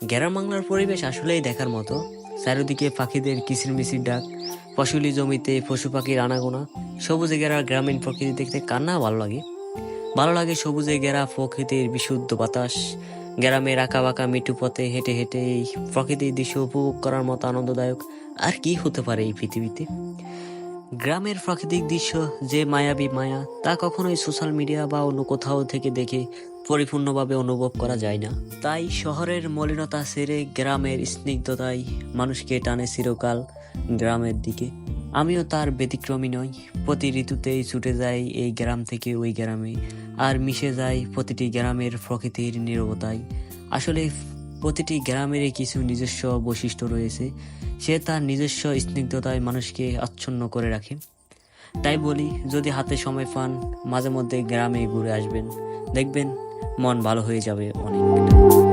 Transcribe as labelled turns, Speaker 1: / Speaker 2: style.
Speaker 1: গ্রাম বাংলার পরিবেশ আসলেই দেখার মতো। চারিদিকে পাখিদের কিচিরমিচির ডাক, ফসলি জমিতে পশু পাখির আনাগোনা, সবুজে ঘেরা গ্রামীণ প্রকৃতি দেখতে কান্না ভালো লাগে? ভালো লাগে সবুজে ঘেরা প্রকৃতির বিশুদ্ধ বাতাস, গ্রামের আঁকা বাঁকা মিটু পথে হেঁটে হেঁটে এই প্রকৃতির দৃশ্য উপভোগ করার মতো আনন্দদায়ক আর কি হতে পারে এই পৃথিবীতে? গ্রামের প্রাকৃতিক দৃশ্য যে মায়াবী মায়া, তা কখনোই সোশ্যাল মিডিয়া বা অন্য কোথাও থেকে দেখে পরিপূর্ণভাবে অনুভব করা যায় না। তাই শহরের মলিনতা সেরে গ্রামের স্নিগ্ধতায় মানুষকে টানে চিরকাল গ্রামের দিকে। আমিও তার ব্যতিক্রমী নই। প্রতি ঋতুতেই ছুটে যাই এই গ্রাম থেকে ওই গ্রামে, আর মিশে যাই প্রতিটি গ্রামের প্রকৃতির নীরবতায়। আসলে প্রতিটি গ্রামেরই কিছু নিজস্ব বৈশিষ্ট্য রয়েছে। সে তার নিজস্ব স্নিগ্ধতায় মানুষকে আচ্ছন্ন করে রাখে। তাই বলি, যদি হাতে সময় পান, মাঝে মধ্যে গ্রামে ঘুরে আসবেন। দেখবেন মন ভালো হয়ে যাবে অনেক।